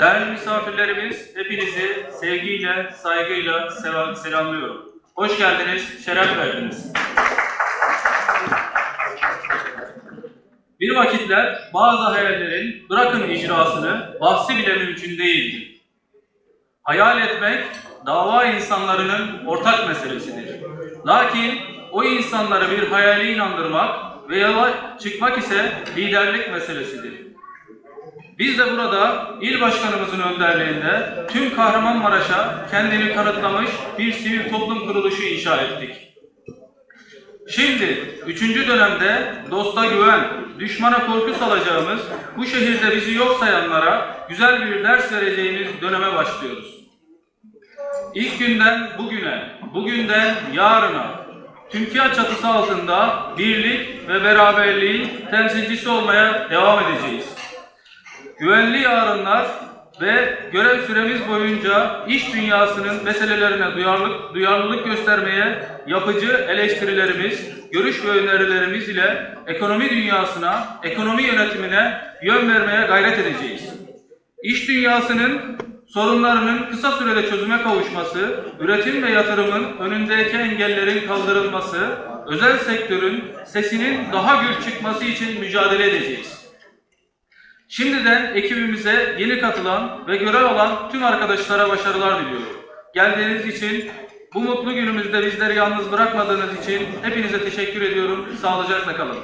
Değerli misafirlerimiz, hepinizi sevgiyle, saygıyla selam, selamlıyorum. Hoş geldiniz, şeref verdiniz. Bir vakitler bazı hayallerin bırakın icrasını bahsi bile mümkün değildi. Hayal etmek dava insanlarının ortak meselesidir. Lakin o insanları bir hayale inandırmak ve yola çıkmak ise liderlik meselesidir. Biz de burada il başkanımızın önderliğinde tüm Kahramanmaraş'a kendini kanıtlamış bir sivil toplum kuruluşu inşa ettik. Şimdi üçüncü dönemde dosta güven, düşmana korku salacağımız, bu şehirde bizi yok sayanlara güzel bir ders vereceğimiz döneme başlıyoruz. İlk günden bugüne, bugünden yarına, Türkiye çatısı altında birlik ve beraberliğin temsilcisi olmaya devam edeceğiz. Güvenli yarınlar ve görev süremiz boyunca iş dünyasının meselelerine duyarlılık, duyarlılık göstermeye yapıcı eleştirilerimiz, görüş ve önerilerimiz ile ekonomi dünyasına, ekonomi yönetimine yön vermeye gayret edeceğiz. İş dünyasının sorunlarının kısa sürede çözüme kavuşması, üretim ve yatırımın önündeki engellerin kaldırılması, özel sektörün sesinin daha gür çıkması için mücadele edeceğiz. Şimdiden ekibimize yeni katılan ve görev alan tüm arkadaşlara başarılar diliyorum. Geldiğiniz için, bu mutlu günümüzde bizleri yalnız bırakmadığınız için hepinize teşekkür ediyorum. Sağlıcakla kalın.